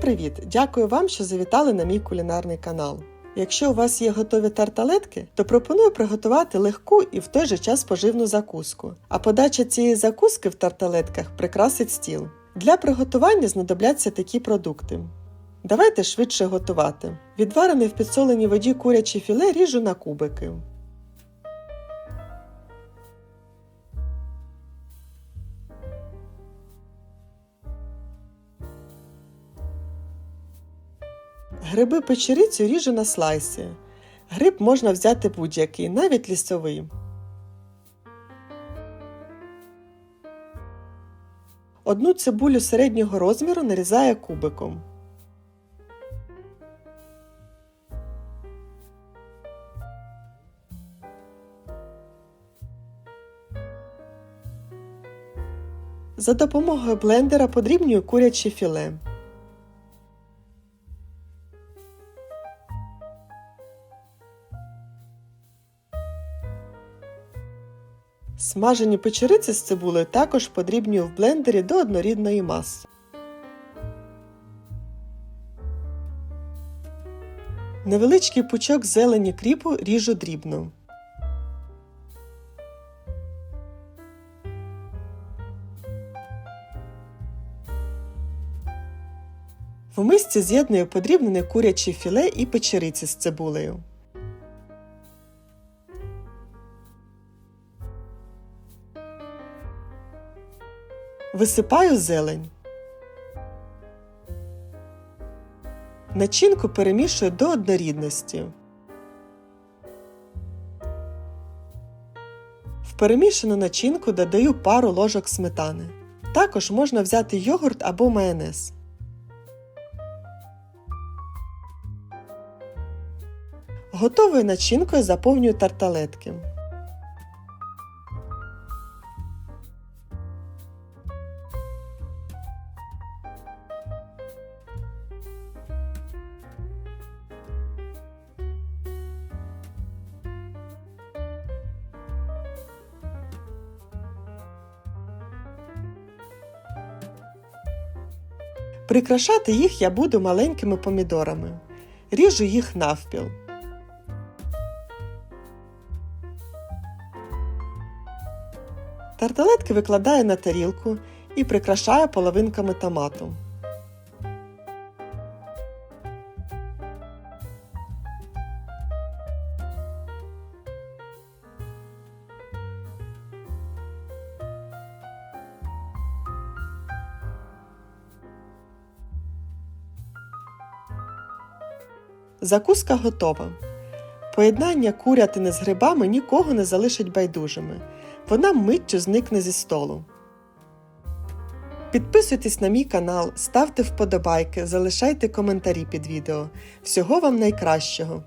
Привіт! Дякую вам, що завітали на мій кулінарний канал. Якщо у вас є готові тарталетки, то пропоную приготувати легку і в той же час поживну закуску. А подача цієї закуски в тарталетках прикрасить стіл. Для приготування знадобляться такі продукти. Давайте швидше готувати. Відварене в підсоленій воді куряче філе ріжу на кубики. Гриби печерицю ріжу на слайси. Гриб можна взяти будь-який, навіть лісовий. Одну цибулю середнього розміру нарізаю кубиком. За допомогою блендера подрібнюю куряче філе. Смажені печериці з цибулею також подрібнюю в блендері до однорідної маси. Невеличкий пучок зелені кріпу ріжу дрібно. В мисці з'єдную подрібнене куряче філе і печериці з цибулею. Висипаю зелень. Начинку перемішую до однорідності. В перемішану начинку додаю пару ложок сметани. Також можна взяти йогурт або майонез. Готовою начинкою заповнюю тарталетки. Прикрашати їх я буду маленькими помідорами. Ріжу їх навпіл. Тарталетки викладаю на тарілку і прикрашаю половинками томату. Закуска готова. Поєднання курятини з грибами нікого не залишить байдужими. Вона миттю зникне зі столу. Підписуйтесь на мій канал, ставте вподобайки, залишайте коментарі під відео. Всього вам найкращого!